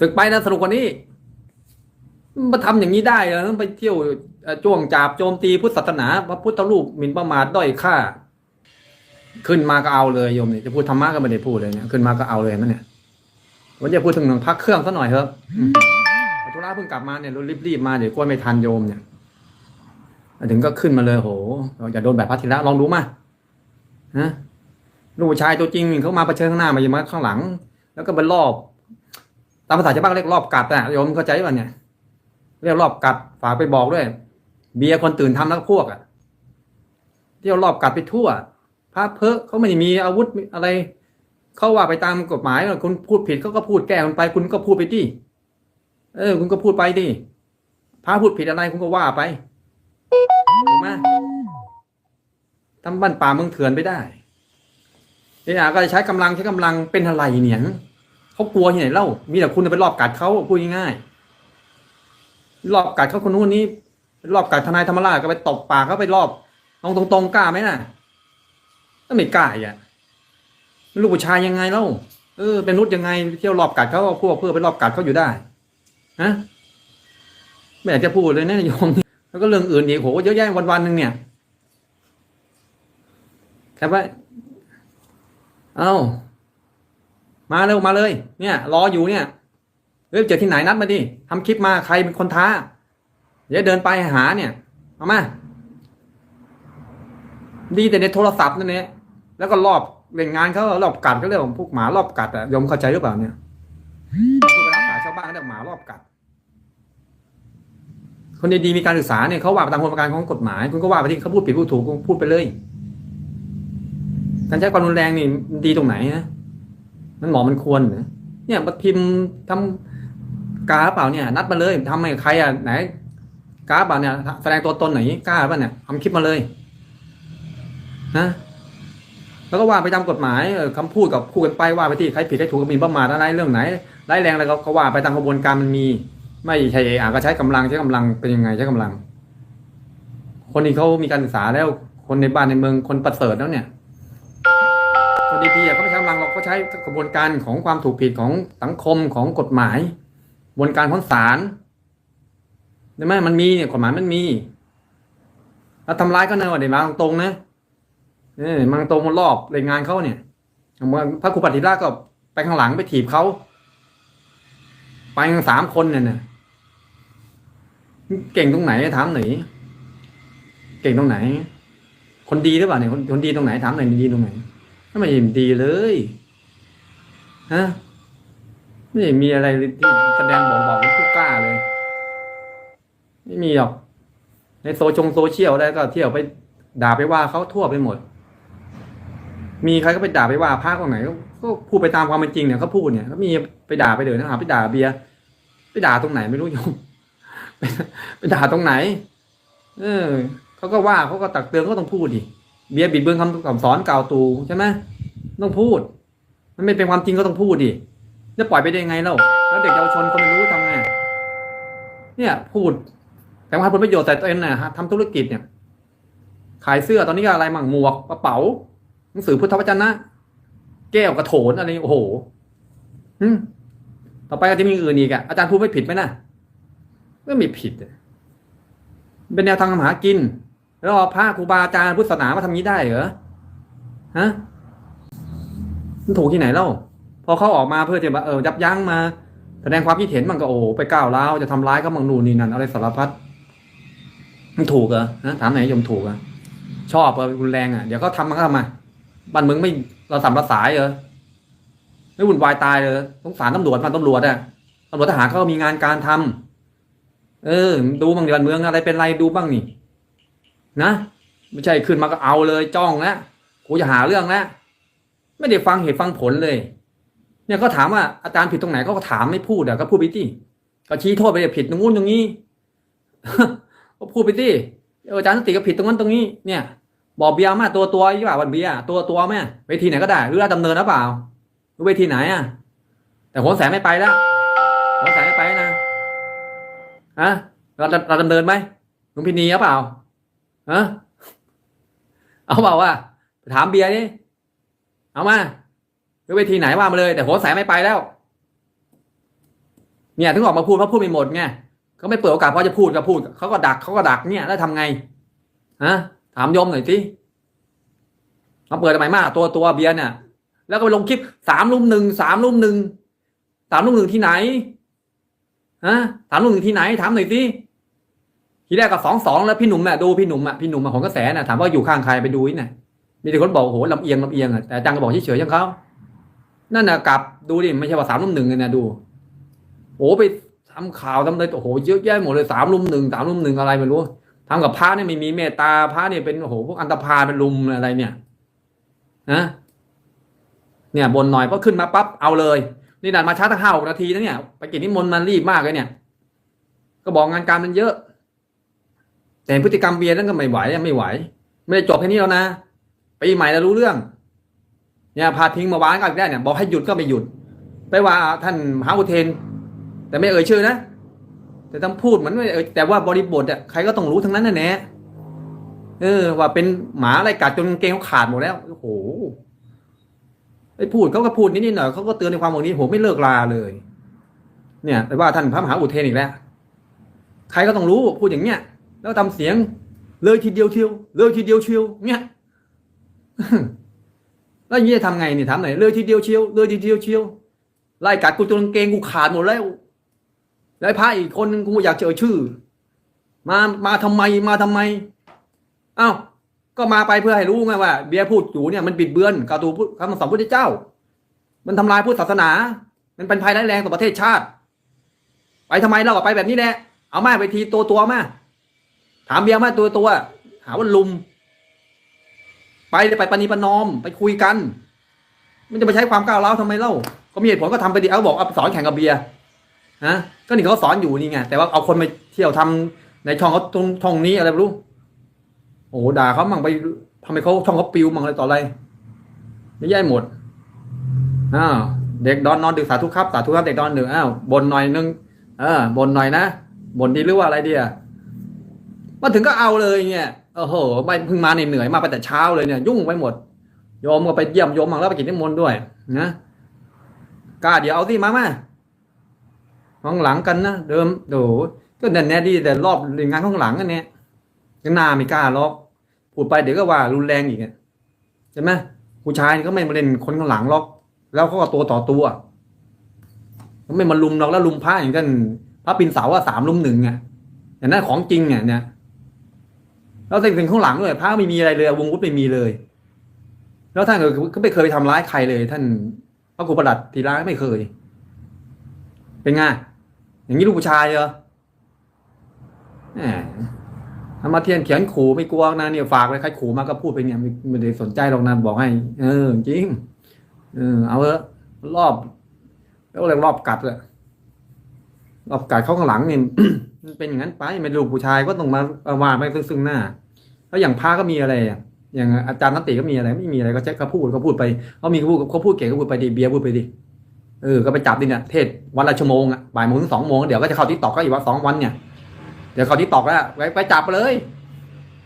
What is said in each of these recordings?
ศึกไปนะสนุกกว่านี้มาทำอย่างนี้ได้เหรอไปเที่ยวจ้วงจาบโจมตีพุทธศาสนาพระพุทธรูปหมิ่นประมาทด้อยค่า ขึ้นมาก็เอาเลยโยมเนี่ยจะพูดธรรมะก็ไม่ได้พูดเลยเนี่ยขึ้นมาก็เอาเลยนะเนี่ยวันจะพูดถึงหนึ่งพักเครื่องซะหน่อยเถอะธุระเพิ่งกลับมาเนี่ยรารีบๆมาเดี๋ยวกลัวไม่ทันโยมเนี่ยถึงก็ขึ้นมาเลยโหอย่าโดนแบบพัทธิระลองดูมาฮะ ลูกผู้ชายตัวจริงเขามาเผชิญข้างหน้ามาอย่ามาข้างหลัง แล้วก็ไปรอบ ตามภาษาชาวบ้านเรียกรอบกัดอะโยมเข้าใจป่ะเนี่ย เรียกรอบกัดฝากไปบอกด้วย เบียร์คนตื่นทำแล้วพวกอะเที่ยวรอบกัดไปทั่วพระเพอเขาไม่ได้มีอาวุธอะไรเขาว่าไปตามกฎหมายคุณพูดผิดเขาก็พูดแก้มันไป คุณก็พูดไปดิเออ คุณก็พูดไปดิพระพูดผิดอะไรคุณก็ว่าไปถูกไหมทำบ้านป่าเมืองเถื่อนไปได้ เนี่ยก็ใช้กำลังใช้กำลังเป็นอะไรเนี่ยเขากลัวที่ไหนเล่า มีแต่คุณไปรอบกัดเขาพูดง่ายๆรอบกัดเขาคนนู้นนี้รอบกัดทนายธรรมราชก็ไปตบปากเขาไปรอบตรงตรงๆกล้าไหมน่ะก็ไม่กล้าอะลูกผู้ชายยังไงเล่าเออเป็นนุชยังไงเที่ยวรอบกัดเขาพวกเพื่อไปรอบกัดเขาอยู่ได้ฮะไม่อยากจะพูดเลยนะโยมแล้วก็เรื่องอื่นอีกโหเยอะแยะวันวันๆหนึ่งเนี่ยครับว่า เอ้า มาเร็วมาเลย เนี่ย รออยู่เนี่ยเฮ้ยเจอที่ไหนนัดมาดิทำคลิปมาใครเป็นคนท้าเดี๋ยวเดินไปหาเนี่ย เอามา ดีแต่ในโทรศัพท์นั่นแหละแล้วก็รอบเล่นงานเขารอบกัดก็เรียกว่าพวกหมารอบกัดอะยมเข้าใจหรือเปล่าเนี่ยพูดภาษาชาวบ้านเขาเรียกหมารอบกัด คนดีๆมีการศึกษาเนี่ยเขาว่าไปตามกระบวนการของกฎหมาย คุณก็ว่าไปที่เขาพูดผิดพูดถูกคุณพูดไปเลย การใช้ความรุนแรงนี่ดีตรงไหนฮะมันหมาะมันควรเหรอเนี่ยมาพิมพ์ทำกาเปล่าเนี่ย นัดมาเลยทำให้ใครอะไหนกาเปล่าเนี่ย แสดงตัวตนไหนกล้าป่ะเนี่ยทำคลิปมาเลยนะแล้วก็ว่าไปตามกฎหมายเออคำพูดกับคู่กันไปว่าไปที่ใครผิดใครถูกมิ่นประมาทอะไรเรื่องไหนร้ายแรงอะไรก็ว่าไปตามกระบวนการมันมี ไม่ใช่อะก็ใช้กำลังใช้กำลังเป็นยังไงใช้กำลัง คนที่เขามีการศึกษาแล้วคนในบ้านในเมืองคนประเสริฐแล้วเนี่ย คนดีๆอ่เขาไม่ใช้กำลังเราก็ใช้กระบวนการของความถูกผิดของสังคมของกฎหมายกระบวนการของศาลใช่ไหมมันมีเนี่ยกฎหมายมันมีแล้วทำร้ายก็เนว่าเดี๋ยวมาตรงนะเออมังตรงมันรอบรายงานเขาเนี่ยพระครูปฏิราก็ไปข้างหลังไปถีบเขาไปกันสามคนเนี่ยนะเก่งตรงไหนถามหน่อยเก่งตรงไหน คนดีหรือเปล่าเนี่ยคนคนดีตรงไหนถามหน่อยดีตรงไหน ไม่เห็นดีเลยฮะไม่เห็นมีอะไรที่แสดงบอกบอกเป็นผู้กล้าเลย ไม่มีหรอก ในโซชงโซเชียลอะไรก็เที่ยวไปด่าไปว่าเขาทั่วไปหมด มีใครก็ไปด่าไปว่าพระคนไหนก็พูดไปตามความเป็นจริงเนี่ยเขาพูดเนี่ยเขามีไปด่าไปเดินนะหาไปด่าเบียร์ไปด่าตรงไหนไม่รู้โยมไปไปด่าตรงไหน เออเขาก็ว่าเขาก็ตักเตือนก็ต้องพูดดิ เบียบิดเบือนคำคำสอนกล่าวตูใช่ไหมต้องพูด มันไม่เป็นความจริงก็ต้องพูดดิจะปล่อยไปได้ยังไงเล่าแล้วเด็กเยาวชนคนไม่รู้ทำไงเนี่ยพูด แต่ว่าผลประโยชน์แต่ตัวเองเนะฮะทำธุรกิจเนี่ย ขายเสื้อตอนนี้ก็อะไรมั่งหมวกกระเป๋าหนังสือพุทธวจนะ แก้วกระโถนอะไรโอ้โหต่อไปก็จะมีอื่นอีกอะอาจารย์พูดไม่ผิดไหมนะก็ไม่ผิดเป็นแนวทางทำหากิน แล้วเอาพระครูบาอาจารย์พุทธศาสนามาทำนี้ได้เหรอฮะมันถูกที่ไหนเล่าพอเขาออกมาเพื่อจะมาเออยับยั้งมา แสดงความคิดเห็นมันก็โอ้ไปก้าวร้าวจะทำร้ายเขาบางนู่นนี่นั่นอะไรสารพัดมันถูกเหรอนะถามไหนยมถูกเหรอชอบเออรุนแรงอะเดี๋ยวเขาทำมันก็ทำมาบ้านเมืองไม่เราสัมระสายเหรอไม่วุ่นวายตายเลยสงสารตำรวจมันตำรวจอะตำรวจทหารเขาก็มีงานการทำเออ ดูบ้างเดิบ้านเมืองอะไรเป็นไรดูบ้างนี่ นะไม่ใช่ขึ้นมาก็เอาเลยจ้องแล้วกูจะหาเรื่องแล้วไม่ได้ฟังเหตุฟังผลเลย เนี่ยเขาถามว่าอาจารย์ผิดตรงไหนก็ถามไม่พูดอะก็พูดไปที่ก็ชี้โทษไปเลยผิดตรงนู้นตรงนี้ก็พูดไปที่อาจารย์สติก็ผิดตรงนั้นตรงนี้ เนี่ย บอกเบียร์มาตัวตัวยี่ป่าวันเบียร์ตัวตัวแม่เวทีไหนก็ได้หรือราดำเนินหรือเปล่าหรือเวทีไหนอะแต่โหนแสไม่ไปแล้วโหนแสไม่ไปนะฮะเราเราดำเนินไหมลุงพินีหรือเปล่า ฮะเอาเปล่าว่าถามเบียร์นี่เอามาหรือเวทีไหนว่ามาเลย แต่โหนแสไม่ไปแล้ว เนี่ยถึงออกมาพูดเพราะพูดไม่หมดไงเขาไม่เปิดโอกาสเพราะจะพูดก็พูดเขาก็ดักเขาก็ดักเนี่ยแล้วทำไงฮะถามโยมหน่อยสิมาเปิดทำไมมากตัวตัวเบียร์เนี่ย แล้วก็ไปลงคลิปสามลุมหนึ่งสามลุมหนึ่งสามลุมหนึ่งที่ไหนฮะสามลุมหนึ่งที่ไหนถามหน่อยสิ ทีแรกก็สองสองแล้วพี่หนุ่มอะดูพี่หนุ่มอะพี่หนุ่มอะของกระแสน่ะถามว่าอยู่ข้างใครไปดูนี่น่ะมีแต่คนบอกโอ้โหลำเอียงลำเอียงอะแต่อาจารย์ก็บอกเฉยๆยังเขานั่นน่ะกลับดูดิไม่ใช่ว่าสามลุมหนึ่งเลยนะดูโอ้ไปทำข่าวทำอะไรโอ้โหเยอะแยะหมดเลยสามลุมหนึ่งสามลุมหนึ่งอะไรไม่รู้ทำกับพระเนี่ยไม่มีเมตตาพระเนี่ยเป็นโอ้โหพวกอันตพาเป็นลุมอะไรเนี่ยนะเนี่ยบนหน่อยพอขึ้นมาปั๊บเอาเลย นี่นันมาช้าตั้งห้าหกนาทีนะเนี่ย ไปกินนิมนต์มันรีบมากเลยเนี่ย ก็บอกงานการมันเยอะ แต่พฤติกรรมเบียร์นั่นก็ไม่ไหวไม่ไหว ไม่ได้จบแค่นี้แล้วนะปีใหม่แล้วรู้เรื่อง เนี่ยพาทิ้งมาวานก็ได้เนี่ยบอกให้หยุดก็ไม่หยุด ไปว่าท่านมหาอุเทน แต่ไม่เอ่ยชื่อนะแต่ต้องพูดเหมือนไม่เอ่ยแต่ว่าบริบทอะใครก็ต้องรู้ทั้งนั้นน่ะแน่เออ ว่าเป็นหมาอะไรกัดจนเกงเขาขาดหมดแล้วโอ้โหไอ้พูดเขาก็พูดนิดๆหน่อยเขาก็เตือนในความหวังนี้โหไม่เลิกลาเลย เนี่ยแต่ว่าท่านพระมหาอุเทนอีกแล้ว ใครก็ต้องรู้พูดอย่างเงี้ย แล้วทำเสียง เลยทีเดียวเชียวเลยทีเดียวเชียวเนี่ยแล้วอย่างนี้จะทำไงนี่ถามหน่อยเลยทีเดียวเชียวเลยทีเดียวเชียวไล่กัดกูจนเกงกูขาดหมดแล้วแล้วพระอีกคนนึงกูอยากเจอชื่อ มามาทำไมมาทำไมอ้าวก็มาไปเพื่อให้รู้ไงว่าเบียร์พูดอยู่เนี่ยมันบิดเบือนกาตูพูดคำสอนพระพุทธเจ้า มันทำลายพุทธศาสนา มันเป็นภัยร้ายแรงต่อประเทศชาติ ไปทำไมเราก็ไปแบบนี้แหละเอามาไปทีตัวตัวมา ถามเบียร์มาตัวตัว หาว่าลุม ไปไปปณีประนอมไปคุยกัน มันจะไปใช้ความก้าวร้าวทำไมเล่า ก็มีเหตุผลก็ทำไปดิเอาบอกเอาสอนแข่งกับเบียร์ฮะก็นี่เขาสอนอยู่นี่ไงแต่ว่าเอาคนไปเที่ยวทำในช่องเขาตรงช่องนี้อะไรไม่รู้ โอ้โหด่าเขามั่งไปทำให้เขาช่องเขาปิวมั่งอะไรต่ออะไรไม่แย่หมดอ้าวเด็กดอนนอนดึกสาธุครับสาธุครับเด็กดอนดึกอ้าวบนหน่อยนึงเออบนหน่อยนะบนดีหรือว่าอะไรเดีย มาถึงก็เอาเลยเนี่ยโอ้โหไม่เพิ่งมาเหนื่อยมาไปแต่เช้าเลยเนี่ยยุ่งไปหมดโยมก็ไปเยี่ยมโยมมังแล้วไปกินนิมนต์ด้วยนะกล้าเดี๋ยวเอาสิมามาข้างหลังกันนะเดิมโดก็แน่แน่ดีแต่รอบงานข้างหลังกันเนี่ยก็น่าไม่กล้าหรอกพูดไปเดี๋ยวก็ว่ารุนแรงอีกใช่ไหมผู้ชายก็ไม่มาเล่นคนข้างหลังหรอก แล้วเขาก็ตัวต่อตัวเขาไม่มาลุมหรอกแล้วลุมพระอย่างกันพระปินเสาว่าสามลุมหนึ่งอะอย่างนั้นของจริงเนี่ยเนี่ย แล้วสิ่งข้างหลังด้วยพระไม่มีอะไรเลยวงวุฒิไม่มีเลย แล้วท่านก็ไม่เคยไปทำร้ายใครเลย ท่านพระครูประหลัดทีร้ายไม่เคย เป็นไงอย่างนี้ลูกผู้ชายเหรอแหมทำมาเทียนเขียนขู่ไม่กลัวนะเนี่ยฝากเลยใครขู่มาก็พูดไปเนี่ยไม่ไม่ได้สนใจหรอกนะบอกให้ เออจริง เออ เอาเถอะรอบ แล้วอะไรรอบกัดเลยรอบกัดเขาข้างหลังเนี่ยมันเป็นอย่างนั้นไปไม่ลูกผู้ชายก็ต้องมาเอาว่าไม่ซึ่งๆหน้า แล้วอย่างพระก็มีอะไรอย่างอาจารย์นัตติก็มีอะไร ไม่มีอะไรก็แค่เขาพูดเขาพูดไปเขามีเขาพูดเขาพูดเก่งก็พูดไปดิเบียร์พูดไปดิเออก็ไปจับดิเนี่ยเทศวันละชั่วโมงอะบ่ายโมงถึงสองโมงเดี๋ยวก็จะเข้าทิกตอกก็อีกว่าสองวันเนี่ยเดี๋ยวเข้าทิกตอกแล้วไปไปจับไปเลย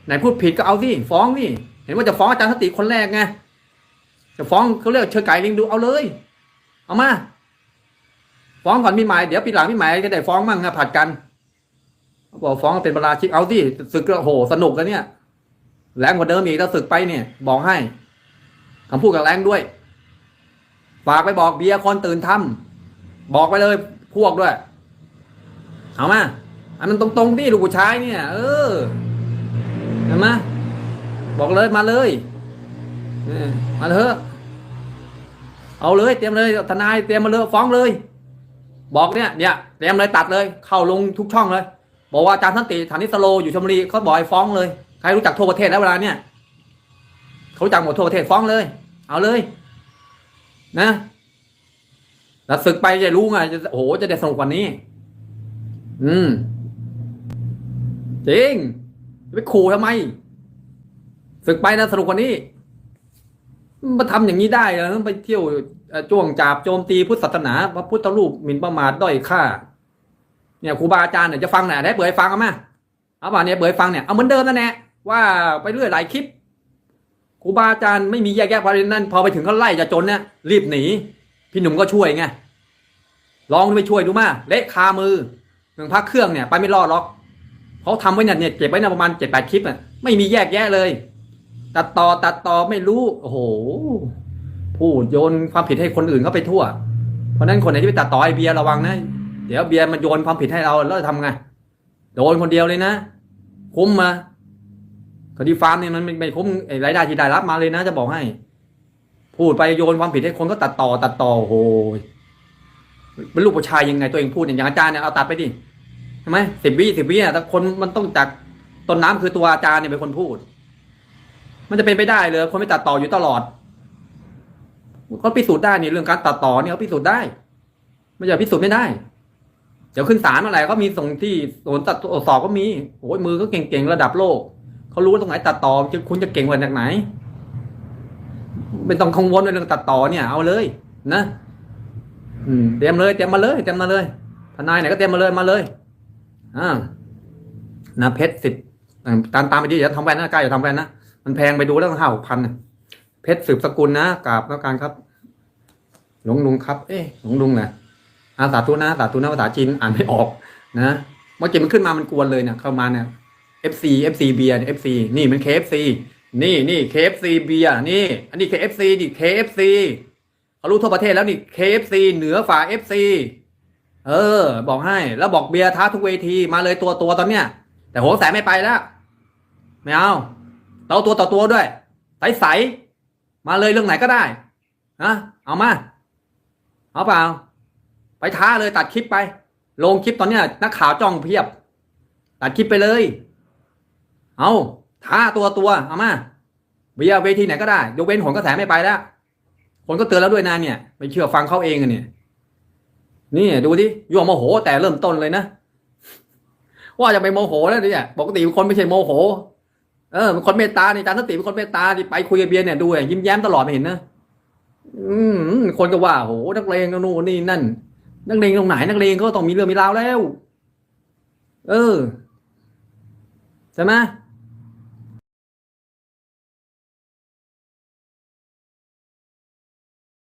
ไหนพูดผิดก็เอาสิฟ้องนี่เห็นว่าจะฟ้องอาจารย์นัตติคนแรกไงจะฟ้องเขาเรียกเชิญไก่ลิงดูเอาเลย เอามาฟ้องก่อนพี่หมายเดี๋ยวปีหลังพี่หมายก็ได้ฟ้องมั่งนะผัดกันบอกฟ้องเป็นบราชิกเอาที่ศึกโหสนุกกันเนี่ย แรงกว่าเดิมอีกถ้าศึกไปเนี่ย บอกให้คำพูดกับแรงด้วย ฝากไปบอกเบียร์คนตื่นทำบอกไปเลยพวกด้วย เอามาอันนั้นตรงๆที่ลูกผู้ชายเนี่ย เออเห็นไหมบอกเลยมาเลยมาเถอะเอาเลย เตรียมเลยทนายเตรียมมาเลยฟ้องเลย บอกเนี่ยเนี่ยเตรียมเลยตัดเลย เข้าลงทุกช่องเลย บอกว่าอาจารย์สันติฐานิสโลอยู่ชลบุรีเขาบอกให้ฟ้องเลย ครรู้จักทั่วประเทศแล้วเวลาเนี่ยเขารู้จักหมดทั่วประเทศฟ้องเลย เอาเลย นะแล้วศึกไปจะรู้ไงจะโอ้โหจะได้สนุกกว่านี้ อืมจริงไปขู่ทำไมศึกไปนะสนุกกว่านี้มาทำอย่างนี้ได้เหรอไปเที่ยวจ้วงจับโจมตีพุทธศาสนาพระพุทธรูปหมิ่นประมาทด้อยค่า เนี่ยครูบาอาจารย์เนี่ยจะฟังไหนได้เปิดให้ฟังเอามเอาป่ะเนี่ยเปิดฟังเนี่ยเอาเหมือนเดิมนั่นแหละ ว่าไปเรื่อยหลายคลิปครูบาอาจารย์ไม่มีแยกแยะประเด็นนั้น พอไปถึงก็ไล่จะจนเนี่ยรีบหนี พี่หนุ่มก็ช่วยไงลองไปช่วยดูมาเละคามือหนึ่งพักเครื่องเนี่ยไปไม่รอดหรอกเขาทำไว้เนี่ยเนี่ยเก็บไว้นประมาณเจ็ดแปดคลิปอะไม่มีแยกแยะเลย ตัดต่อตัดต่อไม่รู้โอ้โหพูดโยนความผิดให้คนอื่นเขาไปทั่ว เพราะนั้นคนไหนที่ไปตัดต่อไอเบียร์ระวังนะเดี๋ยวเบียร์มันโยนความผิดให้เราแล้วจะทำไงโดนคนเดียวเลยนะ คุ้มมา คดีฟาร์มเนี่ยมันไม่ไม่คุ้มรายได้ที่ได้รับมาเลยนะ จะบอกให้ พูดไปโยนความผิดให้คนก็ตัดต่อตัดต่อโอ้โหเป็นลูกผู้ชายยังไงตัวเองพูดเนี่ยอย่างอาจารย์เนี่ยเอาตัดไปดิใช่ไหมสิบวิสิบวิอะแต่คนมันต้องจากต้นน้ำคือตัวอาจารย์เนี่ยเป็นคนพูด มันจะเป็นไปได้เลยคนไม่ตัดต่ออยู่ตลอดเขาพิสูจน์ได้เนี่ยเรื่องการตัดต่อเนี่ยเขาพิสูจน์ได้ไม่ใช่พิสูจน์ไม่ได้ เดี๋ยวขึ้นศาลเมื่อไหร่ก็มีส่งที่ส่วนตัดตรวจสอบก็มีโอ้ยมือก็เก่งๆระดับโลก เขารู้ว่าตรงไหนตัดต่อคุณจะเก่งกว่าจากไหนไม่ต้องกังวลในเรื่องตัดต่อเนี่ย เอาเลยนะอืมเตรียมเลยเตรียมมาเลยเตรียมมาเลยทนายไหนก็เตรียมมาเลยมาเลยอ่านะเพชรสิทธิ์ตามตามไปดิอย่าทำแว่นนะกล้าอย่าทำแว่นนะมันแพงไปดูแล้วห้าหกพันเพชรสืบสกุลนะกราบแล้วการครับ หลวงลุงครับ เอ๊ะหลวงลุงนะอาสาธุนะสาธุนะภาษาจีนอ่านไม่ออก นะเมื่อกี้มันขึ้นมามันกวนเลยเนี่ยเข้ามาเนี่ย FC FC เบียร์ FC นี่มัน KFC นี่นี่ KFC เบียร์นี่ อันนี้ KFC ดิ KFC เขารู้ทั่วประเทศแล้วนี่ KFC เหนือฝา FC เออ บอกให้ แล้วบอกเบียร์ท้าทุกเวทีมาเลยตัวตัวตอนเนี้ย แต่โหแสนไม่ไปแล้ว ไม่เอาเราตัวต่อตัวด้วย ใสใสๆมาเลยเรื่องไหนก็ได้นะเอามา เอาเปล่า ไปท้าเลยตัดคลิปไป ลงคลิปตอนเนี้ยนักข่าวจ้องเพียบ ตัดคลิปไปเลย เอาท้าตัวตัวเอามาเบียร์เวทีไหนก็ได้ยกเว้นผลกระแสไม่ไปแล้วคนก็เตือนแล้วด้วยนะเนี่ยไม่เชื่อฟังเขาเองอะเนี่ยนี่ดูดิยั่วโมโห แต่เริ่มต้นเลยนะว่าจะไปโมโหแล้วเนี่ยปกติคนไม่ใช่โมโห เออคนเมตตาในจานสติเป็นคนเมตตาที่ไปคุยกับเบียร์เนี่ยดูยิ้มแย้มตลอดไม่เห็นนะอืมคนก็ว่าโหนักเลงก็นู่นนี่นั่น นักเลงตรงไหนนักเลงก็ต้องมีเรื่องมีราวแล้ว เออใช่ไหม